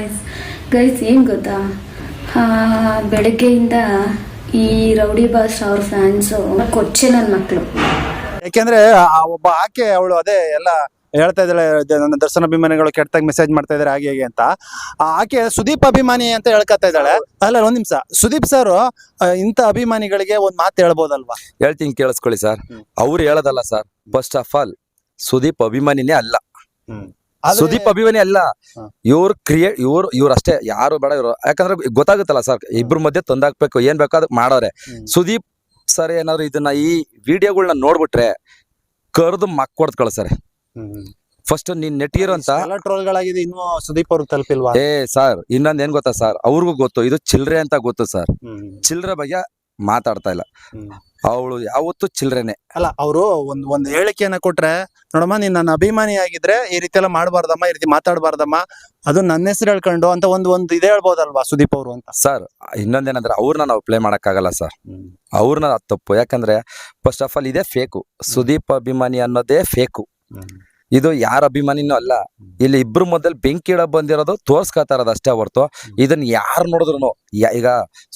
Guys guys ಏನು ಗೊತ್ತಾ? ಬೆಳಗ್ಗೆಯಿಂದ ಈ ರೌಡಿ ಬಾಸ್ ಅವ್ರ ಫ್ಯಾನ್ಸು ಕೊಚ್ಚೆ ನನ್ನ ಮಕ್ಕಳು ಯಾಕೆಂದ್ರೆ ಆ ಒಬ್ಬ ಆಕೆ ಅವಳು ಅದೇ ಎಲ್ಲ ಹೇಳ್ತಾ ಇದ್ದಾಳೆ ನನ್ನ ದರ್ಶನ ಅಭಿಮಾನಿಗಳು ಕೆಟ್ಟದಾಗ ಮೆಸೇಜ್ ಮಾಡ್ತಾ ಇದಾರೆ ಹಾಗೆ ಹೇಗೆ ಅಂತ. ಆ ಆಕೆ ಸುದೀಪ್ ಅಭಿಮಾನಿ ಅಂತ ಹೇಳ್ಕೊತಾ ಇದ್ದಾಳೆ. ಅಲ್ಲ ಒಂದ್ ನಿಮಿಷ. ಸುದೀಪ್ ಸರ್ ಇಂಥ ಅಭಿಮಾನಿಗಳಿಗೆ ಒಂದ್ ಮಾತು ಹೇಳ್ಬೋದಲ್ವಾ? ಹೇಳ್ತೀನಿ ಕೇಳಿಸ್ಕೊಳ್ಳಿ ಸರ್. ಅವ್ರು ಹೇಳೋದಲ್ಲ sir first of all Sudeep ಅಭಿಮಾನಿನೇ ಅಲ್ಲ. ಸುದೀಪ್ ಅಭಿಮಾನಿ ಅಲ್ಲ. ಇವ್ರ ಕ್ರಿಯೇಟ್ ಇವ್ರು ಇವ್ರು ಅಷ್ಟೇ ಯಾರು ಬೇಡ ಇವ್ರು. ಯಾಕಂದ್ರೆ ಗೊತ್ತಾಗುತ್ತಲ್ಲ ಸರ್ ಇಬ್ರ ಮಧ್ಯೆ ತಂದಾಕ್ಬೇಕು ಏನ್ ಬೇಕೋ ಅದಕ್ಕೆ ಮಾಡೋರೆ. ಸುದೀಪ್ ಸರ್ ಏನಾದ್ರು ಇದನ್ನ ಈ ವಿಡಿಯೋಗಳನ್ನ ನೋಡ್ಬಿಟ್ರೆ ಕರ್ದು ಮಕ್ ಕೊಡ್ದು ಕಳ್ಸರೆ ಫಸ್ಟ್ ನೀನ್ ನೆಟ್ಟಿರೋ ಅಂತ. ಎಲ್ಲ ಟ್ರೋಲ್ಗಳಾಗಿದೆ ಇನ್ನು ಸುದೀಪ್ ಅವ್ರಿಗೆ ತಲುಪಿಲ್ವಾ? ಏ ಸರ್ ಇನ್ನೊಂದ್ ಏನ್ ಗೊತ್ತಾ ಸರ್? ಅವ್ರಿಗೂ ಗೊತ್ತು ಇದು ಚಿಲ್ರೆ ಅಂತ ಗೊತ್ತು ಸರ್. ಚಿಲ್ರೆ ಬಗ್ಗೆ ಮಾತಾಡ್ತಾ ಇಲ್ಲ. ಅವಳು ಯಾವತ್ತು ಚಿಲ್ರೆನೆ. ಅಲ್ಲ ಅವರು ಒಂದ್ ಒಂದ್ ಹೇಳಿಕೆಯನ್ನ ಕೊಟ್ರೆ ನೋಡಮ್ಮ ನೀನ್ ನನ್ನ ಅಭಿಮಾನಿ ಆಗಿದ್ರೆ ಈ ರೀತಿ ಎಲ್ಲ ಮಾಡಬಾರ್ದಮ್ಮ ಈ ರೀತಿ ಮಾತಾಡಬಾರ್ದಮ್ಮ ಅದು ನನ್ನ ಹೆಸರು ಹೇಳ್ಕೊಂಡು ಅಂತ ಒಂದ್ ಒಂದ್ ಇದೇ ಹೇಳ್ಬೋದಲ್ವಾ ಸುದೀಪ್ ಅವರು ಅಂತ? ಸರ್ ಇನ್ನೊಂದೇನಂದ್ರೆ ಅವ್ರನ್ನ ನಾವು ಪ್ಲೇ ಮಾಡಕ್ಕಾಗಲ್ಲ ಸರ್. ಅವ್ರನ್ನ ತಪ್ಪು. ಯಾಕಂದ್ರೆ ಫಸ್ಟ್ ಆಫ್ ಆಲ್ ಇದೇ ಫೇಕು ಸುದೀಪ್ ಅಭಿಮಾನಿ ಅನ್ನೋದೇ ಫೇಕು ಇದು ಯಾರ ಅಭಿಮಾನಿನೂ ಅಲ್ಲ. ಇಲ್ಲಿ ಇಬ್ರು ಮೊದಲು ಬೆಂಕಿ ಇಡ ಬಂದಿರೋದು ತೋರ್ಸ್ಕೊತಾರದು ಅಷ್ಟೇ ಹೊರ್ತು. ಇದನ್ನ ಯಾರು ನೋಡಿದ್ರು ಈಗ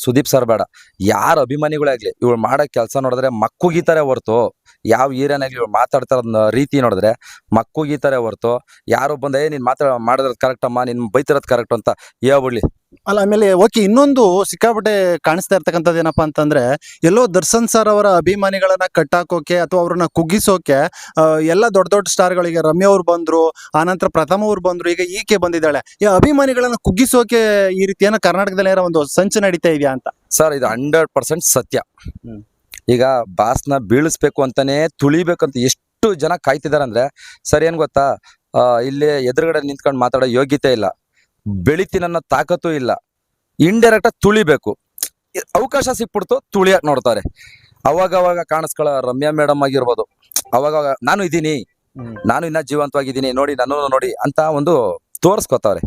ಸುದೀಪ್ ಸರ್ ಬೇಡ. ಯಾರ ಅಭಿಮಾನಿಗಳಾಗ್ಲಿ ಇವ್ರು ಮಾಡೋ ಕೆಲಸ ನೋಡಿದ್ರೆ ಮಕ್ಕುಗೀತಾರೆ ಹೊರತು. ಯಾವ ಏರಿಯಾನಾಗ್ಲಿ ಇವ್ರು ಮಾತಾಡ್ತಾರ ರೀತಿ ನೋಡಿದ್ರೆ ಮಕ್ಕುಗೀತಾರೆ ಹೊರತು. ಯಾರು ಬಂದ, ಏ, ನೀನ್ ಮಾತಾಡ ಮಾಡಿದ್ರದ್ ಕರೆಕ್ಟಮ್ಮ ನಿನ್ ಬೈತಿರೋದ್ ಕರೆಕ್ಟ್ ಅಂತ ಹೇಳ್ಬಿಡ್ಲಿ. ಅಲ್ಲ ಆಮೇಲೆ ಓಕೆ ಇನ್ನೊಂದು ಸಿಕ್ಕಾಪಟ್ಟೆ ಕಾಣಿಸ್ತಾ ಇರ್ತಕ್ಕಂಥದ್ದು ಏನಪ್ಪಾ ಅಂತಂದ್ರೆ ಎಲ್ಲೋ ದರ್ಶನ್ ಸರ್ ಅವರ ಅಭಿಮಾನಿಗಳನ್ನ ಕಟ್ಟಾಕೋಕೆ ಅಥವಾ ಅವ್ರನ್ನ ಕುಗ್ಗಿಸೋಕೆ ಎಲ್ಲ ದೊಡ್ಡ ದೊಡ್ಡ ಸ್ಟಾರ್ಗಳಿಗೆ ರಮ್ಯ ಅವ್ರು ಬಂದ್ರು ಆನಂತರ ಪ್ರಥಮ ಅವ್ರು ಬಂದ್ರು ಈಗ ಈಕೆ ಬಂದಿದ್ದಾಳೆ. ಈ ಅಭಿಮಾನಿಗಳನ್ನ ಕುಗ್ಗಿಸೋಕೆ ಈ ರೀತಿ ಏನೋ ಕರ್ನಾಟಕದಲ್ಲಿ ಏನೋ ಒಂದು ಸಂಚು ನಡೀತಾ ಇದೆಯಾ ಅಂತ? ಸರ್ ಇದು ಹಂಡ್ರೆಡ್ ಪರ್ಸೆಂಟ್ ಸತ್ಯ. ಹ್ಮ್. ಈಗ ಬಾಸ್ನ ಬೀಳಿಸ್ಬೇಕು ಅಂತಾನೆ ತುಳಿಬೇಕಂತ ಎಷ್ಟು ಜನ ಕಾಯ್ತಿದಾರೆ ಅಂದ್ರೆ ಸರ್ ಏನ್ ಗೊತ್ತಾ ಇಲ್ಲಿ ಎದುರುಗಡೆ ನಿಂತ್ಕೊಂಡು ಮಾತಾಡೋ ಯೋಗ್ಯತೆ ಇಲ್ಲ. ಬೆಳಿತೀನನ್ನೋ ತಾಕತ್ತು ಇಲ್ಲ. ಇಂಡೈರೆಕ್ಟ್ ಆಗಿ ತುಳಿಬೇಕು. ಅವಕಾಶ ಸಿಕ್ಬಿಡ್ತು ತುಳಿಯಕ್ ನೋಡ್ತಾರೆ. ಅವಾಗ ಅವಾಗ ಕಾಣಿಸ್ಕೊಳ್ಳೋ ರಮ್ಯಾ ಮೇಡಮ್ ಆಗಿರ್ಬೋದು. ಅವಾಗ ನಾನು ಇದ್ದೀನಿ. ನಾನು ಇನ್ನ ಜೀವಂತವಾಗಿದ್ದೀನಿ. ನೋಡಿ ನಾನು ನೋಡಿ ಅಂತ ಒಂದು ತೋರಿಸ್ಕೊತಾವ್ರೆ.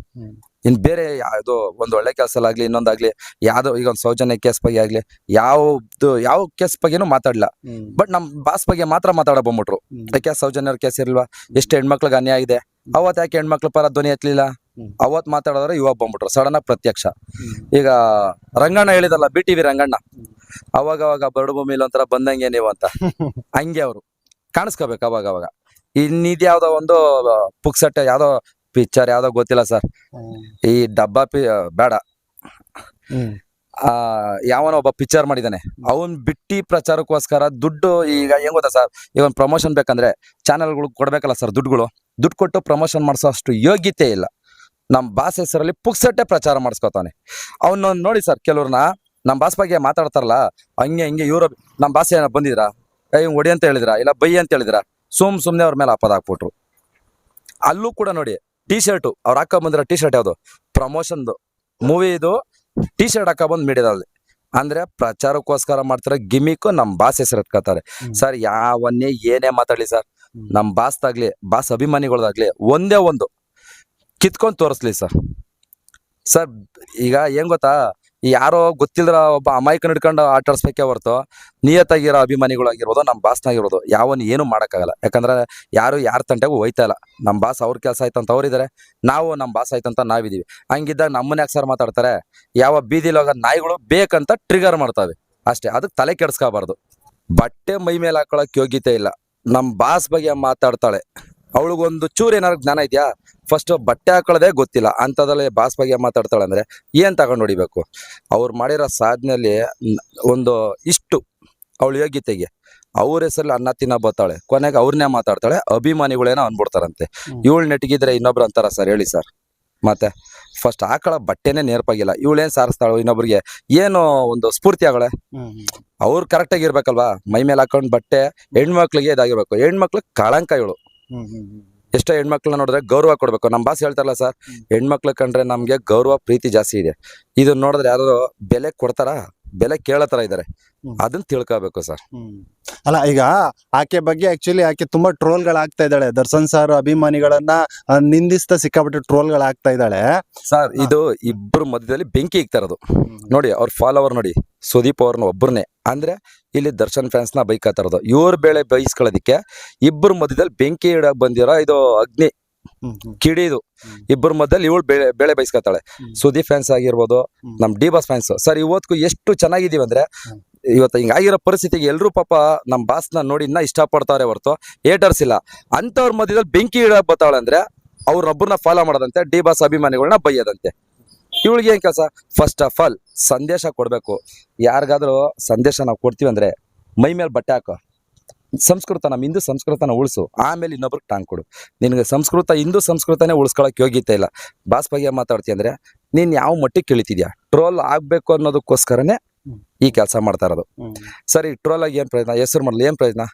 ಇನ್ ಬೇರೆ ಯಾವ್ದು ಒಂದು ಒಳ್ಳೆ ಕೆಲಸಲಾಗ್ಲಿ ಇನ್ನೊಂದಾಗ್ಲಿ ಯಾವ್ದೋ ಈಗ ಒಂದು ಸೌಜನ್ಯ ಕೇಸ್ ಬಗ್ಗೆ ಆಗ್ಲಿ ಯಾವ್ದು ಯಾವ ಕೇಸ್ ಬಗ್ಗೆನೂ ಮಾತಾಡ್ಲ. ಬಟ್ ನಮ್ ಬಾಸ್ ಬಗ್ಗೆ ಮಾತ್ರ ಮಾತಾಡ ಬಂದ್ಬಿಟ್ರು. ಯಾಕೆ ಸೌಜನ್ಯರ ಕೇಸ್ ಇರ್ಲ್ವಾ ಎಷ್ಟು ಹೆಣ್ಮಕ್ಳಿಗೆ ಅನ್ಯಾಯ ಇದೆ? ಅವತ್ ಯಾಕೆ ಹೆಣ್ಮಕ್ಳ ಪರ ಧ್ವನಿ ಎತ್ತಲಿಲ್ಲ. ಅವತ್ ಮಾತಾಡಿದ್ರೆ ಇವಾಗ ಬಂದ್ಬಿಟ್ರು ಸಡನ್ ಆಗಿ ಪ್ರತ್ಯಕ್ಷ. ಈಗ ರಂಗಣ್ಣ ಹೇಳಿದಲ್ಲ ಬಿ ಟಿವಿ ರಂಗಣ್ಣ. ಅವಾಗ ಅವಾಗ ಬರಡು ಭೂಮಿಲಿ ಒಂಥರ ಬಂದಂಗೆ ನೀವು ಅಂತ. ಹಂಗೆ ಅವರು. ಕಾಣಿಸ್ಕೋಬೇಕು ಅವಾಗ ಅವಾಗ ಇನ್ನಿದ್ಯಾವ್ದೋ ಒಂದು ಪುಕ್ಸಟ್ಟೆ ಯಾವ್ದೋ ಪಿಕ್ಚರ್ ಯಾವ್ದೋ ಗೊತ್ತಿಲ್ಲ ಸರ್ ಈ ಡಬ್ಬಾ ಪಿ ಬೇಡ. ಆ ಯಾವನೋ ಒಬ್ಬ ಪಿಕ್ಚರ್ ಮಾಡಿದಾನೆ ಅವನ್ ಬಿಟ್ಟಿ ಪ್ರಚಾರಕ್ಕೋಸ್ಕರ ದುಡ್ಡು ಈಗ ಹೆಂಗ್ ಗೊತ್ತಾ ಸರ್ ಈಗ ಒಂದು ಪ್ರಮೋಷನ್ ಬೇಕಂದ್ರೆ ಚಾನೆಲ್ಗಳು ಕೊಡ್ಬೇಕಲ್ಲ ಸರ್ ದುಡ್ಡುಗಳು. ದುಡ್ಡು ಕೊಟ್ಟು ಪ್ರಮೋಷನ್ ಮಾಡಿಸೋ ಅಷ್ಟು ಯೋಗ್ಯತೆ ಇಲ್ಲ. ನಮ್ಮ ಬಾಸ್ ಹೆಸರಲ್ಲಿ ಪುಕ್ಸಟ್ಟೆ ಪ್ರಚಾರ ಮಾಡಿಸ್ಕೊತಾನೆ. ಅವನ್ನ ನೋಡಿ ಸರ್ ಕೆಲವ್ರನ್ನ ನಮ್ಮ ಬಾಸ್ ಬಗ್ಗೆ ಮಾತಾಡ್ತಾರಲ್ಲ ಹಂಗೆ ಹಿಂಗೆ ಇವ್ರ ನಮ್ಮ ಬಾಸ್ ಏನೋ ಬಂದಿದ್ರಾ? ಏ ಒಡಿ ಹೊಡಿ ಅಂತ ಹೇಳಿದ್ರಾ? ಇಲ್ಲ ಬೈ ಅಂತ ಹೇಳಿದ್ರಾ? ಸುಮ್ ಸುಮ್ಮನೆ ಅವ್ರ ಮೇಲೆ ಆಪದ ಹಾಕ್ಬಿಟ್ರು. ಅಲ್ಲೂ ಕೂಡ ನೋಡಿ ಟಿ ಶರ್ಟು ಅವ್ರು ಹಾಕ ಬಂದಿರೋ ಟಿ ಶರ್ಟ್ ಯಾವುದು ಪ್ರಮೋಷನ್ದು ಮೂವಿ ಇದು ಟಿ ಶರ್ಟ್ ಹಾಕ ಬಂದು ಮೀಡಿಯಾದಲ್ಲಿ. ಅಂದ್ರೆ ಪ್ರಚಾರಕ್ಕೋಸ್ಕರ ಮಾಡ್ತಾರೆ ಗಿಮಿಕ್ ನಮ್ಮ ಬಾಸ್ ಹೆಸರು ಎತ್ಕೋತಾರೆ ಸರ್ ಯಾವನ್ನೇ ಏನೇ ಮಾತಾಡ್ಲಿ ಸರ್. ನಮ್ಮ ನಮ್ ಬಾಸ್ದಾಗ್ಲಿ ಬಾಸ್ ಅಭಿಮಾನಿಗಳದಾಗ್ಲಿ ಒಂದೇ ಒಂದು. ಕಿತ್ಕೊಂಡ್ ತೋರಿಸ್ಲಿ ಸರ್. ಸರ್, ಈಗ ಏನು ಗೊತ್ತಾ ಯಾರೋ ಗೊತ್ತಿಲ್ದ್ರ ಒಬ್ಬ ಅಮಾಯಕನ ಹಿಡ್ಕೊಂಡು ಆಟ ಹೊರತು ನಿಯತ್ತಾಗಿರೋ ಅಭಿಮಾನಿಗಳಾಗಿರ್ಬೋದು ನಮ್ಮ ಬಾಸ್ನಾಗಿರ್ಬೋದು ಯಾವನ್ ಏನು ಮಾಡೋಕ್ಕಾಗಲ್ಲ. ಯಾಕಂದ್ರೆ ಯಾರು ಯಾರ ತಂಟೆಗೂ ಹೋಯ್ತಾ ಇಲ್ಲ. ನಮ್ಮ ಬಾಸ್ ಅವ್ರ ಕೆಲಸ ಆಯ್ತಂತ ಅವ್ರಿದ್ದಾರೆ ನಾವು ನಮ್ಮ ಬಾಸ್ ಆಯ್ತಂತ ನಾವಿದ್ದೀವಿ ಹಂಗಿದ್ದಾಗ ನಮ್ಮನ್ನ ಯಾಕೆ ಸರ್ ಮಾತಾಡ್ತಾರೆ? ಯಾವ ಬೀದಿಲಿ ಹೋಗೋ ನಾಯಿಗಳು ಬೇಕಂತ ಟ್ರಿಗರ್ ಮಾಡ್ತಾವೆ. ಅಷ್ಟೇ ಅದಕ್ಕೆ ತಲೆ ಕೆಡ್ಸ್ಕೋಬಾರ್ದು. ಬಟ್ಟೆ ಮೈ ಮೇಲೆ ಹಾಕೊಳ್ಳೋಕೆ ಯೋಗ್ಯತೆ ಇಲ್ಲ. ನಮ್ಮ ಬಾಸ್ ಬಗ್ಗೆ ಮಾತಾಡ್ತಾಳೆ. ಅವಳಿಗೊಂದು ಚೂರು ಏನಾದ್ರು ಜ್ಞಾನ ಇದೆಯಾ? ಫಸ್ಟ್ ಬಟ್ಟೆ ಹಾಕೊಳ್ಳೋದೇ ಗೊತ್ತಿಲ್ಲ. ಅಂಥದ್ರಲ್ಲಿ ಬಾಸ್ ಬಗ್ಗೆ ಮಾತಾಡ್ತಾಳೆ ಅಂದ್ರೆ ಏನ್ ತಗೊಂಡು ಹೊಡಿಬೇಕು? ಅವ್ರು ಮಾಡಿರೋ ಸಾಧನೆಯಲ್ಲಿ ಒಂದು ಇಷ್ಟು ಅವಳ ಯೋಗ್ಯತೆಗೆ. ಅವ್ರ ಹೆಸರಲ್ಲಿ ಅನ್ನ ತಿನ್ನ ಬರ್ತಾಳೆ. ಕೊನೆಗೆ ಅವ್ರನ್ನೇ ಮಾತಾಡ್ತಾಳೆ. ಅಭಿಮಾನಿಗಳೇನೋ ಅನ್ಬಿಡ್ತಾರಂತೆ. ಇವಳು ನೆಟ್ಗಿದ್ರೆ ಇನ್ನೊಬ್ರು ಅಂತಾರ ಸರ್ ಹೇಳಿ ಸರ್. ಮತ್ತೆ ಫಸ್ಟ್ ಹಾಕೊಳ್ಳೋ ಬಟ್ಟೆನೇ ನೇರ್ಪಾಗಿಲ್ಲ. ಇವಳೇನ್ ಸಾರಿಸ್ತಾಳು ಇನ್ನೊಬ್ರಿಗೆ ಏನು ಒಂದು ಸ್ಫೂರ್ತಿ ಆಗಳೆ. ಅವ್ರು ಕರೆಕ್ಟಾಗಿ ಇರ್ಬೇಕಲ್ವಾ? ಮೈ ಮೇಲೆ ಹಾಕೊಂಡ್ ಬಟ್ಟೆ ಹೆಣ್ಮಕ್ಳಿಗೆ ಇದಾಗಿರ್ಬೇಕು. ಹೆಣ್ಮಕ್ಳು ಕಳಂಕ ಇವಳು. ಎಷ್ಟೋ ಹೆಣ್ಮಕ್ಳನ್ನ ನೋಡಿದ್ರೆ ಗೌರವ ಕೊಡ್ಬೇಕು. ನಮ್ಮ ಬಾಸ್ ಹೇಳ್ತಾರಲ್ಲ ಸರ್. ಹೆಣ್ಮಕ್ಳು ಕಂಡ್ರೆ ನಮಗೆ ಗೌರವ ಪ್ರೀತಿ ಜಾಸ್ತಿ ಇದೆ. ಇದನ್ನ ನೋಡಿದ್ರೆ ಯಾರು ಬೆಲೆ ಕೊಡ್ತಾರ? ಬೆಲೆ ಕೇಳೋ ತರ ಇದಾರೆ. ಹ್ಮ್. ಅದನ್ನ ತಿಳ್ಕೊಬೇಕು ಸರ್. ಅಲ್ಲ ಈಗ ಆಕೆ ಬಗ್ಗೆ ಆಕ್ಚುಲಿ ಆಕೆ ತುಂಬಾ ಟ್ರೋಲ್ಗಳಾಗ್ತಾ ಇದ್ದಾಳೆ. ದರ್ಶನ್ ಸರ್ ಅಭಿಮಾನಿಗಳನ್ನ ಆ, ನಿಂದಿಸ್ತಾ ಸಿಕ್ಕಾಪಟ್ಟೆ ಟ್ರೋಲ್ಗಳಾಗ್ತಾ ಇದ್ದಾಳೆ. ಸರ್ ಇದು ಇಬ್ರು ಮಧ್ಯದಲ್ಲಿ ಬೆಂಕಿ ಇಕ್ತಾರದು ನೋಡಿ ಅವ್ರ ಫಾಲೋವರ್ ನೋಡಿ ಸುದೀಪ್ ಅವ್ರನ್ನ ಒಬ್ಬರನ್ನೇ ಅಂದ್ರೆ ಇಲ್ಲಿ ದರ್ಶನ್ ಫ್ಯಾನ್ಸ್ನ ಬೈಕತ್ತಾ ಇರೋದು. ಇವ್ರ ಬೆಳೆ ಬೈಸ್ಕೊಳ್ಳೋದಿಕ್ಕೆ ಇಬ್ಬರು ಮಧ್ಯದಲ್ಲಿ ಬೆಂಕಿ ಇಡಕ್ ಬಂದಿರೋ ಇದು ಅಗ್ನಿ. ಕಿಡಿದು. ಇಬ್ಬರ ಮಧ್ಯದಲ್ಲಿ ಇವಳು ಬೆಳೆ ಬೆಳೆ ಬಯಸ್ಕೊತಾಳೆ. ಸುದೀಪ್ ಫ್ಯಾನ್ಸ್ ಆಗಿರ್ಬೋದು. ನಮ್ ಡಿ ಬಾಸ್ ಫ್ಯಾನ್ಸ್ ಸರ್ ಇವತ್ತು ಎಷ್ಟು ಚೆನ್ನಾಗಿದೀವಿ ಅಂದ್ರೆ. ಇವತ್ತು ಹಿಂಗಾಗಿರೋ ಪರಿಸ್ಥಿತಿಗೆ ಎಲ್ಲರೂ ಪಾಪ ನಮ್ಮ ಬಾಸ್ನ ನೋಡಿ ಇನ್ನ ಇಷ್ಟಪಡ್ತಾರೆ ಹೊರತು ಏಟರ್ಸ್ ಇಲ್ಲ ಅಂತವ್ರ ಮಧ್ಯದಲ್ಲಿ ಬೆಂಕಿ ಇಡ ಅಂದ್ರೆ ಅವ್ರೊಬ್ಬರನ್ನ ಫಾಲೋ ಮಾಡೋದಂತೆ ಡಿ ಬಾಸ್ ಅಭಿಮಾನಿಗಳನ್ನ ಬೈಯೋದಂತೆ ಇವಳಿಗೆ ಏನ್ ಕೆಲಸ ಫಸ್ಟ್ ಆಫ್ ಆಲ್ ಸಂದೇಶ ಕೊಡಬೇಕು ಯಾರಿಗಾದ್ರೂ ಸಂದೇಶ ನಾವು ಕೊಡ್ತೀವಿ ಅಂದ್ರೆ ಮೈ ಮೇಲೆ ಬಟ್ಟೆ ಹಾಕೋ ಸಂಸ್ಕೃತ ನಮ್ಮ ಹಿಂದೂ ಸಂಸ್ಕೃತನ ಉಳಿಸು. ಆಮೇಲೆ ಇನ್ನೊಬ್ರಿಗೆ ಟಾಂಗ್ ಕೊಡು. ನಿನಗೆ ಸಂಸ್ಕೃತ ಹಿಂದೂ ಸಂಸ್ಕೃತನೇ ಉಳಿಸ್ಕೊಳಕ್ಕೆ ಯೋಗ್ಯತೆ ಇಲ್ಲ. ಬಾಸ್ ಬಗ್ಗೆ ಮಾತಾಡ್ತೀಯ ಅಂದ್ರೆ ನೀನ್ ಯಾವ ಮಟ್ಟಿಗೆ ಕೇಳಿತಿದ್ಯಾ? ಟ್ರೋಲ್ ಆಗಬೇಕು ಅನ್ನೋದಕ್ಕೋಸ್ಕರನೇ ಈ ಕೆಲಸ ಮಾಡ್ತಾ ಇರೋದು. ಸರಿ ಟ್ರೋಲ್ ಆಗಿ ಏನ್ ಪ್ರಯೋಜನ ಹೆಸರು ಮಾಡಲಿ ಏನು ಪ್ರಯೋಜನ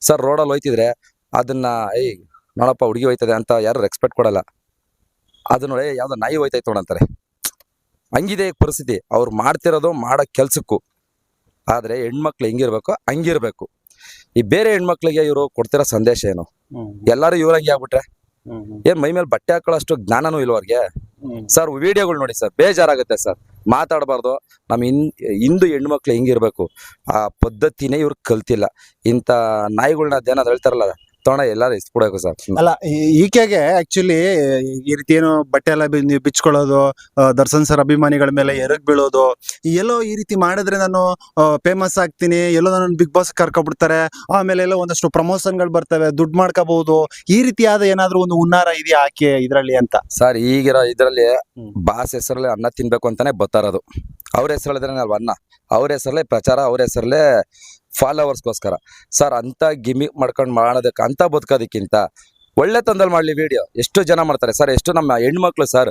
ಸರ್ ರೋಡಲ್ಲಿ ಹೋಯ್ತಿದ್ರೆ ಅದನ್ನ ಏಯ್ ನೋಡಪ್ಪ ಹುಡುಗಿ ಹೋಯ್ತದೆ ಅಂತ ಯಾರು ರೆಸ್ಪೆಕ್ಟ್ ಕೊಡಲ್ಲ. ಅದು ನೋಡಿ ಯಾವುದೋ ನಾಯಿ ಹೋಯ್ತೈತೆ ನೋಡಂತಾರೆ ಹಂಗಿದೆ ಈ ಪರಿಸ್ಥಿತಿ. ಅವ್ರು ಮಾಡ್ತಿರೋದು ಮಾಡೋ ಕೆಲಸಕ್ಕೂ. ಆದ್ರೆ ಹೆಣ್ಮಕ್ಳು ಹೆಂಗಿರ್ಬೇಕು ಹಂಗಿರ್ಬೇಕು. ಈ ಬೇರೆ ಹೆಣ್ಮಕ್ಳಿಗೆ ಇವರು ಕೊಡ್ತಿರೋ ಸಂದೇಶ ಏನು? ಎಲ್ಲಾರು ಇವ್ರಂಗೆ ಆಗ್ಬಿಟ್ರೆ? ಏನ್ ಮೈ ಮೇಲೆ ಬಟ್ಟೆ ಹಾಕೊಳ್ಳೋಷ್ಟು ಜ್ಞಾನನೂ ಇಲ್ಲ ಅವ್ರಿಗೆ? ಸರ್ ವಿಡಿಯೋಗಳು ನೋಡಿ ಸರ್ ಬೇಜಾರಾಗುತ್ತೆ ಸರ್. ಮಾತಾಡಬಾರ್ದು. ನಮ್ಮ ಹಿಂದ್ ಹಿಂದೂ ಹೆಣ್ಮಕ್ಳು ಹೆಂಗಿರ್ಬೇಕು? ಆ ಪದ್ಧತಿನೇ ಇವ್ರು ಕಲ್ತಿಲ್ಲ. ಇಂಥ ನಾಯಿಗಳನ್ನ ಅದೇನಾದ್ರು ಹೇಳ್ತಾರಲ್ಲ ತೊಗೊಂಡ ಎಲ್ಲಾರು ಇಸ್ಬಿಡ್ಬೇಕು ಸರ್ ಅಲ್ಲ ಈಕೆಗೆ ಆಕ್ಚುಲಿ ಈ ರೀತಿ ಏನು ಬಟ್ಟೆ ಎಲ್ಲ ಬಿಚ್ಕೊಳ್ಳೋದು ದರ್ಶನ್ ಸರ್ ಅಭಿಮಾನಿಗಳ ಮೇಲೆ ಎರಗ್ ಬೀಳೋದು ಎಲ್ಲೋ ಈ ರೀತಿ ಮಾಡಿದ್ರೆ ನಾನು ಫೇಮಸ್ ಆಗ್ತೀನಿ ಎಲ್ಲೋ ನನ್ನ ಬಿಗ್ ಬಾಸ್ ಕರ್ಕೊಬಿಡ್ತಾರೆ ಆಮೇಲೆ ಎಲ್ಲೋ ಒಂದಷ್ಟು ಪ್ರಮೋಷನ್ಗಳು ಬರ್ತವೆ ದುಡ್ಡು ಮಾಡ್ಕೋಬಹುದು ಈ ರೀತಿಯಾದ ಏನಾದ್ರು ಒಂದು ಹುನ್ನಾರ ಇದೆಯಾ ಆಕೆ ಇದರಲ್ಲಿ ಅಂತ? ಸರ್ ಈಗಿರೋ ಇದ್ರಲ್ಲಿ ಬಾಸ್ ಹೆಸರಲ್ಲಿ ಅನ್ನ ತಿನ್ಬೇಕು ಅಂತಾನೆ ಬರ್ತಾರದು ಅವ್ರ ಹೆಸರಲ್ಲಿದ್ರೆ ಅಲ್ವಾ ಅನ್ನ? ಅವ್ರ ಹೆಸರಲ್ಲೇ ಪ್ರಚಾರ ಅವ್ರ ಹೆಸರಲ್ಲೇ ಫಾಲೋವರ್ಸ್ಗೋಸ್ಕರ ಸರ್ ಅಂತ ಗಿಮಿಕ್ ಮಾಡ್ಕೊಂಡು ಮಾಡೋದಕ್ಕೆ ಅಂತ ಬದುಕೋದಕ್ಕಿಂತ ಒಳ್ಳೆ ತಂದಲ್ಲಿ ಮಾಡಲಿ ವಿಡಿಯೋ ಎಷ್ಟು ಜನ ಮಾಡ್ತಾರೆ? ಸರ್, ಎಷ್ಟು ನಮ್ಮ ಹೆಣ್ಮಕ್ಳು ಸರ್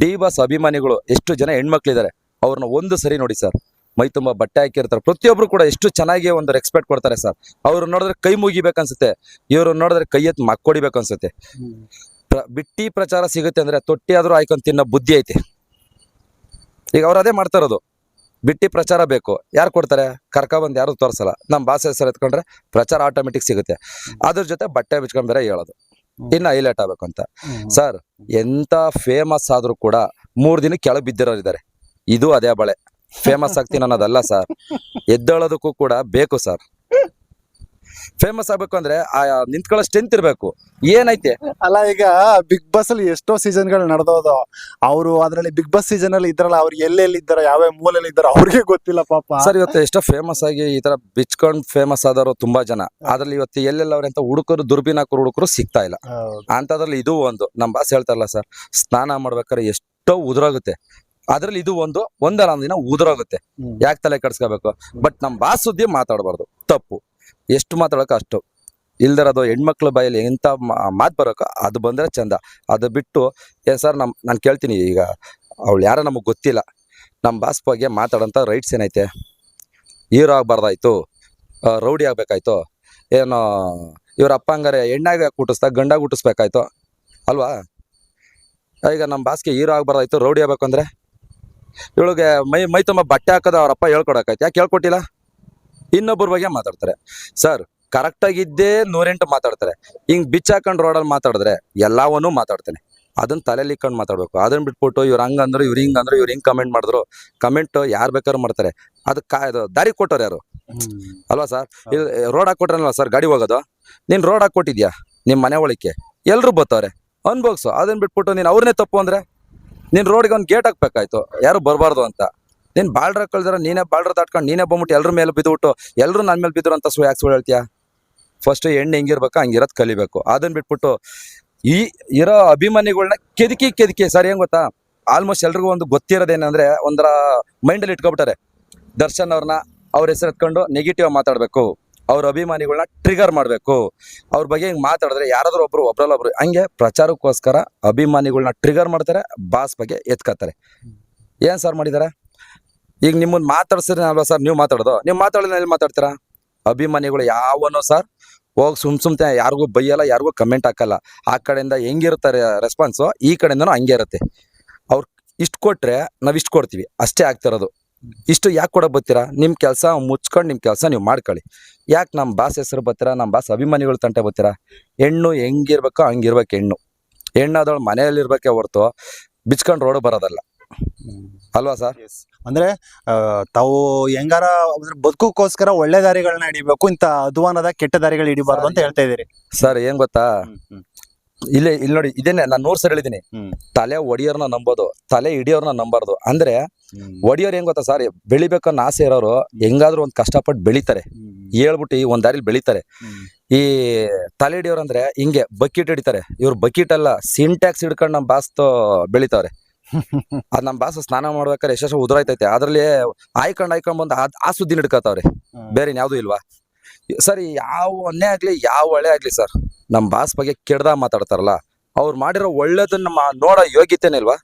ಡಿ ಬಾಸ್ ಅಭಿಮಾನಿಗಳು ಎಷ್ಟು ಜನ ಹೆಣ್ಮಕ್ಳಿದ್ದಾರೆ? ಅವ್ರನ್ನ ಒಂದು ಸರಿ ನೋಡಿ ಸರ್, ಮೈ ತುಂಬ ಬಟ್ಟೆ ಹಾಕಿರ್ತಾರೆ. ಪ್ರತಿಯೊಬ್ಬರು ಕೂಡ ಎಷ್ಟು ಚೆನ್ನಾಗಿ ಒಂದು ರೆಸ್ಪೆಕ್ಟ್ ಕೊಡ್ತಾರೆ ಸರ್. ಅವ್ರು ನೋಡಿದ್ರೆ ಕೈ ಮುಗಿಬೇಕನ್ಸುತ್ತೆ. ಇವ್ರು ನೋಡಿದ್ರೆ ಕೈ ಎತ್ತು ಮಕ್ಕೊಡಿಬೇಕು ಅನ್ಸುತ್ತೆ ಬಿಟ್ಟಿ ಪ್ರಚಾರ ಸಿಗುತ್ತೆ ಅಂದ್ರೆ ತೊಟ್ಟಿ ಆದ್ರೂ ತಿನ್ನೋ ಬುದ್ಧಿ ಐತೆ. ಈಗ ಅವ್ರು ಅದೇ ಮಾಡ್ತಾ ಇರೋದು. ಬಿಟ್ಟಿ ಪ್ರಚಾರ ಬೇಕು. ಯಾರು ಕೊಡ್ತಾರೆ? ಕರ್ಕ ಬಂದು ಯಾರು ತೋರಿಸಲ್ಲ. ನಮ್ಮ ಭಾಷೆ ಹೆಸರು ಎತ್ಕೊಂಡ್ರೆ ಪ್ರಚಾರ ಆಟೋಮೆಟಿಕ್ ಸಿಗುತ್ತೆ. ಅದ್ರ ಜೊತೆ ಬಟ್ಟೆ ಬಿಚ್ಕೊಂಡ್ ಬೇರೆ ಹೇಳೋದು ಇನ್ನು ಹೈಲೈಟ್ ಆಗ್ಬೇಕು ಅಂತ ಸರ್ ಎಂಥ ಫೇಮಸ್ ಆದ್ರೂ ಕೂಡ ಮೂರು ದಿನ ಕೆಳಗೆ ಬಿದ್ದಿರೋರು ಇದ್ದಾರೆ ಇದು ಅದೇ ಬಳೆ. ಫೇಮಸ್ ಆಗ್ತೀನಿ ಅನ್ನೋದಲ್ಲ ಸರ್ ಎದ್ದೇಳೋದಕ್ಕೂ ಕೂಡ ಬೇಕು ಸರ್ ಫೇಮಸ್ ಆಗ್ಬೇಕು ಅಂದ್ರೆ ಆ ನಿಂತ್ಕೊಳ್ಳೋ ಸ್ಟ್ರೆಂತ್ ಇರ್ಬೇಕು. ಏನೈತೆ? ಅಲ್ಲ ಈಗ ಬಿಗ್ ಬಾಸ್ ಅಲ್ಲಿ ಎಷ್ಟೋ ಸೀಸನ್ಗಳು ನಡೆದೋದು. ಅವರು ಅದ್ರಲ್ಲಿ ಬಿಗ್ ಬಾಸ್ ಸೀಸನ್ ಅಲ್ಲಿ ಇದ್ರಲ್ಲ ಅವ್ರು ಎಲ್ಲೆಲ್ಲಿ ಇದ್ದಾರ ಯಾವ ಮೂಲೆಯಲ್ಲಿ ಇದ್ದಾರ ಅವ್ರಿಗೆ ಗೊತ್ತಿಲ್ಲ ಪಾಪ. ಸರ್ ಇವತ್ತು ಎಷ್ಟೋ ಫೇಮಸ್ ಆಗಿ ಈ ತರ ಬಿಚ್ಕೊಂಡ್ ಫೇಮಸ್ ಆದವರು ತುಂಬಾ ಜನ. ಅದ್ರಲ್ಲಿ ಇವತ್ತು ಎಲ್ಲೆಲ್ಲ ಅವ್ರಂತ ಹುಡುಕರು ದುರ್ಬಿನಾಕರು ಹುಡುಕರು ಸಿಗ್ತಾ ಇಲ್ಲ. ಅಂತದ್ರಲ್ಲಿ ಇದು ಒಂದು. ನಮ್ ಬಾಸ್ ಹೇಳ್ತಾರಲ್ಲ ಸರ್ ಸ್ನಾನ ಮಾಡ್ಬೇಕಾದ್ರೆ ಎಷ್ಟೋ ಉದುರಾಗುತ್ತೆ. ಅದ್ರಲ್ಲಿ ಇದು ಒಂದು ಒಂದಲ್ಲ ಒಂದ್ ದಿನ ಉದುರೋಗುತ್ತೆ. ಯಾಕೆ ತಲೆ ಕಟ್ಸ್ಕೋಬೇಕು ಬಟ್ ನಮ್ ಬಾಸ್ ಸುದ್ದಿ ಮಾತಾಡಬಾರ್ದು. ತಪ್ಪು. ಎಷ್ಟು ಮಾತಾಡೋಕೆ ಅಷ್ಟು. ಇಲ್ದಿರೋದು ಹೆಣ್ಮಕ್ಳ ಬಾಯಲ್ಲಿ ಎಂಥ ಮಾತು ಬರೋಕೆ ಅದು ಬಂದರೆ ಚಂದ. ಅದು ಬಿಟ್ಟು ಏನು ಸರ್ ನಮ್ಮ ನಾನು ಕೇಳ್ತೀನಿ ಈಗ. ಅವಳು ಯಾರೋ ನಮಗೆ ಗೊತ್ತಿಲ್ಲ. ನಮ್ಮ ಬಾಸ್ ಬಗ್ಗೆ ಮಾತಾಡೋಂಥ ರೈಟ್ಸ್ ಏನೈತೆ? ಹೀರೋ ಆಗಬಾರ್ದಾಯ್ತು. ರೌಡಿ ಆಗಬೇಕಾಯ್ತು. ಏನು, ಇವ್ರ ಅಪ್ಪ ಹಂಗಾರೆ ಹೆಣ್ಣಾಗ ಹುಟ್ಟಿಸ್ತಾ ಗಂಡಾಗ ಹುಟ್ಟಿಸ್ಬೇಕಾಯ್ತು ಅಲ್ವಾ? ಈಗ ನಮ್ಮ ಬಾಸ್ಗೆ ಹೀರೋ ಆಗಬಾರ್ದಾಯ್ತು, ರೌಡಿ ಆಗಬೇಕು ಅಂದ್ರೆ? ಇವಳಿಗೆ ಮೈ ಮೈ ತುಂಬ ಬಟ್ಟೆ ಹಾಕೋದು ಅವ್ರ ಅಪ್ಪ ಹೇಳ್ಕೊಡಕಾಯ್ತು ಯಾಕೆ ಹೇಳ್ಕೊಟ್ಟಿಲ್ಲ? ಇನ್ನೊಬ್ಬರ ಬಗ್ಗೆ ಮಾತಾಡ್ತಾರೆ. ಸರ್ ಕರೆಕ್ಟಾಗಿದ್ದೇ ನೂರೆಂಟು ಮಾತಾಡ್ತಾರೆ. ಹಿಂಗ್ ಬಿಚ್ಚ ಹಾಕೊಂಡು ರೋಡಲ್ಲಿ ಮಾತಾಡಿದ್ರೆ ಎಲ್ಲವನ್ನೂ ಮಾತಾಡ್ತಾನೆ. ಅದನ್ನ ತಲೆಯಲ್ಲಿ ಇಕ್ಕೊಂಡು ಮಾತಾಡ್ಬೇಕು. ಅದನ್ನ ಬಿಟ್ಬಿಟ್ಟು ಇವ್ರು ಹಂಗಂದ್ರು ಇವ್ರು ಹಿಂಗಂದ್ರು ಇವ್ರು ಹಿಂಗ್ ಕಮೆಂಟ್ ಮಾಡಿದ್ರು ಕಮೆಂಟ್ ಯಾರು ಬೇಕಾದ್ರೂ ಮಾಡ್ತಾರೆ. ಅದಕ್ಕೆ ಇದು ದಾರಿ ಕೊಟ್ಟವ್ರು ಯಾರು? ಅಲ್ವಾ ಸರ್ ರೋಡ್ ಹಾಕೊಟ್ರಲ್ವಾ ಸರ್ ಗಾಡಿ ಹೋಗೋದು? ನೀನ್ ರೋಡ್ ಹಾಕೊಟ್ಟಿದ್ಯಾ ನಿಮ್ ಮನೆ ಒಳಕ್ಕೆ? ಎಲ್ರು ಬರ್ತಾವ್ರೆ ಅನ್ಭೋಗ್ಸು ಅದನ್ನ ಬಿಟ್ಬಿಟ್ಟು ನೀನ್ ಅವ್ರನ್ನೇ ತಪ್ಪು ಅಂದ್ರೆ? ನೀನ್ ರೋಡ್ಗೆ ಒಂದು ಗೇಟ್ ಹಾಕ್ಬೇಕಾಯ್ತು. ಯಾರು ಬರಬಾರ್ದು ಅಂತ. ನೀನ್ ಬಾಳ್ರ ಕಳ್ದ್ರ, ನೀನೇ ಬಾಳ್ರ ದಾಟ್ಕೊಂಡು ನೀನೇ ಬಂದ್ಬಿಟ್ಟು ಎಲ್ಲರ ಮೇಲೆ ಬಿದ್ದುಬಿಟ್ಟು ಎಲ್ಲರೂ ನನ್ನ ಮೇಲೆ ಬಿದ್ರು ಅಂತ ಸು ಯಾಕೆ ಸುಳ್ಳು ಹೇಳ್ತೀಯಾ? ಫಸ್ಟ್ ಹೆಣ್ಣು ಹೆಂಗಿರ್ಬೇಕು ಹಂಗಿರೋದು ಕಲಿಬೇಕು. ಅದನ್ನ ಬಿಟ್ಬಿಟ್ಟು ಈ ಇರೋ ಅಭಿಮಾನಿಗಳನ್ನ ಕೆದಕಿ ಕೆದಕಿ, ಸರಿ ಹೆಂಗ್ ಗೊತ್ತಾ? ಆಲ್ಮೋಸ್ಟ್ ಎಲ್ರಿಗೂ ಒಂದು ಗೊತ್ತಿರೋದೇನಂದ್ರೆ ಒಂದರ ಮೈಂಡಲ್ಲಿ ಇಟ್ಕೊಬಿಟ್ಟಾರೆ. ದರ್ಶನ್ ಅವ್ರನ್ನ ಅವ್ರ ಹೆಸರು ಎತ್ಕೊಂಡು ನೆಗೆಟಿವ್ ಮಾತಾಡಬೇಕು. ಅವ್ರ ಅಭಿಮಾನಿಗಳನ್ನ ಟ್ರಿಗರ್ ಮಾಡಬೇಕು. ಅವ್ರ ಬಗ್ಗೆ ಹಿಂಗೆ ಮಾತಾಡಿದ್ರೆ ಯಾರಾದ್ರೂ ಒಬ್ರು ಒಬ್ರಲ್ಲ ಒಬ್ರು ಹಂಗೆ ಪ್ರಚಾರಕ್ಕೋಸ್ಕರ ಅಭಿಮಾನಿಗಳನ್ನ ಟ್ರಿಗರ್ ಮಾಡ್ತಾರೆ ಬಾಸ್ ಬಗ್ಗೆ ಎತ್ಕೋತಾರೆ. ಏನು ಸರ್ ಮಾಡಿದಾರೆ? ಈಗ ನಿಮ್ಮನ್ನ ಮಾತಾಡ್ಸಿದ್ರೆ ಅಲ್ವಾ ಸರ್ ನೀವು ಮಾತಾಡೋದು. ನೀವು ಮಾತಾಡಿದ್ರೆ ಎಲ್ಲಿ ಮಾತಾಡ್ತೀರಾ? ಅಭಿಮಾನಿಗಳು ಯಾವನೋ ಸರ್ ಹೋಗಿ ಸುಮ್ ಸುಮ್ತೆ ಯಾರಿಗೂ ಬೈಯಲ್ಲ, ಯಾರಿಗೂ ಕಮೆಂಟ್ ಹಾಕಲ್ಲ. ಆ ಕಡೆಯಿಂದ ಹೆಂಗಿರ್ತಾರೆ ರೆಸ್ಪಾನ್ಸು ಈ ಕಡೆಯಿಂದನೂ ಹಂಗೆ ಇರುತ್ತೆ. ಅವ್ರು ಇಷ್ಟು ಕೊಟ್ಟರೆ ನಾವು ಇಷ್ಟು ಕೊಡ್ತೀವಿ. ಅಷ್ಟೇ ಆಗ್ತಿರೋದು ಇಷ್ಟು ಯಾಕೆ ಕೊಡೋ ಬರ್ತೀರಾ? ನಿಮ್ಮ ಕೆಲಸ ಮುಚ್ಕೊಂಡು ನಿಮ್ಮ ಕೆಲಸ ನೀವು ಮಾಡ್ಕೊಳ್ಳಿ. ಯಾಕೆ ನಮ್ಮ ಬಾಸ್ ಹೆಸರು ಬರ್ತೀರಾ? ನಮ್ಮ ಬಾಸ್ ಅಭಿಮಾನಿಗಳು ತಂಟೆ ಬರ್ತೀರಾ? ಹೆಣ್ಣು ಹೆಂಗಿರ್ಬೇಕೋ ಹಂಗಿರ್ಬೇಕು ಹೆಣ್ಣು. ಹೆಣ್ಣಾದವಳು ಮನೆಯಲ್ಲಿರ್ಬೇಕೆ ಹೊರ್ತು ಬಿಚ್ಕೊಂಡು ರೋಡು ಬರೋದಲ್ಲ. ಅಲ್ವಾ ಸರ್? ಅಂದ್ರೆ ತಾವು ಹೆಂಗಾರ ಅಂದ್ರೆ ಬದುಕೋಕ್ಕೋಸ್ಕರ ಒಳ್ಳೆ ದಾರಿಗಳನ್ನ ಹಿಡಿಬೇಕು ಇಂತ ಅಧ್ವಾನದ ಕೆಟ್ಟ ದಾರಿಗಳು ಹಿಡಿಬಾರ್ದು ಅಂತ ಹೇಳ್ತಾ ಇದೀರಿ ಸರ್ ಏನ್ ಗೊತ್ತಾ? ಇಲ್ಲಿ ಇಲ್ಲಿ ನೋಡಿ ಇದೇನೆ ನಾನು ನೂರ್ ಸರ್ ಹೇಳಿದೀನಿ ತಲೆ ಒಡಿಯೋರ್ನ ನಂಬೋದು ತಲೆ ಹಿಡಿಯೋರ್ನ ನಂಬಾರ್ದು. ಅಂದ್ರೆ ಒಡಿಯೋರ್ ಏನ್ ಗೊತ್ತಾ ಸರ್ ಬೆಳಿಬೇಕನ್ನ ಆಸೆ ಇರೋರು ಹೆಂಗಾದ್ರೂ ಒಂದ್ ಕಷ್ಟಪಟ್ಟು ಬೆಳಿತಾರೆ. ಹೇಳ್ಬಿಟ್ಟು ಈ ಒಂದ್ ದಾರಿಲಿ ಬೆಳಿತಾರೆ. ಈ ತಲೆ ಹಿಡಿಯೋರ್ ಅಂದ್ರೆ ಹಿಂಗೆ ಬಕೆಟ್ ಹಿಡಿತಾರೆ. ಇವ್ರು ಬಕೆಟ್ ಅಲ್ಲ ಸಿಂಟ್ಯಾಕ್ಸ್ ಹಿಡ್ಕೊಂಡು ನಮ್ ಬಾಸ್ತು ಬೆಳಿತಾವ್ರೆ. ಅದ್ ನಮ್ ಬಾಸ್ ಸ್ನಾನ ಮಾಡ್ಬೇಕಾದ್ರೆ ಎಷ್ಟೆಷ್ಟು ಉದುರಾಯ್ತೈತೆ. ಅದ್ರಲ್ಲಿ ಆಯ್ಕೊಂಡ್ ಆಯ್ಕೊಂಡ್ ಬಂದು ಆ ಸುದ್ದಿ ಹಿಡ್ಕತಾವ್ರೆ. ಬೇರೆ ಯಾವ್ದು ಇಲ್ವಾ? ಸರ್ ಯಾವ ಒನ್ನೆ ಆಗ್ಲಿ ಯಾವ ಒಳ್ಳೆ ಆಗ್ಲಿ ಸರ್ ನಮ್ ಬಾಸ್ ಬಗ್ಗೆ ಕೆಡ್ದ ಮಾತಾಡ್ತಾರಲ್ಲ ಅವ್ರು ಮಾಡಿರೋ ಒಳ್ಳೇದನ್ನ ನೋಡೋ ಯೋಗ್ಯತೆನೇ ಇಲ್ವಾ?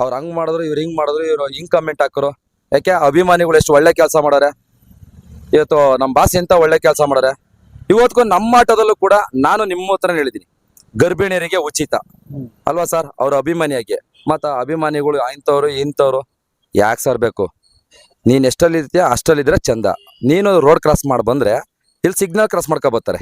ಅವ್ರು ಹಂಗ್ ಮಾಡಿದ್ರು ಇವ್ರು ಹಿಂಗ್ ಮಾಡಿದ್ರು ಇವ್ರು ಹಿಂಗ್ ಕಮೆಂಟ್ ಹಾಕರು. ಯಾಕೆ ಅಭಿಮಾನಿಗಳು ಎಷ್ಟು ಒಳ್ಳೆ ಕೆಲಸ ಮಾಡಾರೆ? ಇವತ್ತು ನಮ್ ಬಾಸ್ ಎಂತ ಒಳ್ಳೆ ಕೆಲಸ ಮಾಡಾರೆ? ಇವತ್ತು ನಮ್ಮ ಆಟದಲ್ಲೂ ಕೂಡ ನಾನು ನಿಮ್ಮ ಹತ್ರ ಹೇಳಿದೀನಿ ಗರ್ಭಿಣಿಯರಿಗೆ ಉಚಿತ. ಅಲ್ವಾ ಸರ್? ಅವ್ರ ಅಭಿಮಾನಿಯಾಗೆ. ಮತ್ತ ಅಭಿಮಾನಿಗಳು ಇಂಥವ್ರು ಇಂಥವ್ರು ಯಾಕೆ ಸರ್ ಬೇಕು? ನೀನ್ ಎಷ್ಟಲ್ಲಿ ಇರ್ತೀಯ? ಅಷ್ಟಲ್ಲಿದ್ರೆ ಚಂದ. ನೀನು ರೋಡ್ ಕ್ರಾಸ್ ಮಾಡಿ ಬಂದ್ರೆ, ಇಲ್ಲಿ ಸಿಗ್ನಲ್ ಕ್ರಾಸ್ ಮಾಡ್ಕೊ ಬರ್ತಾರೆ.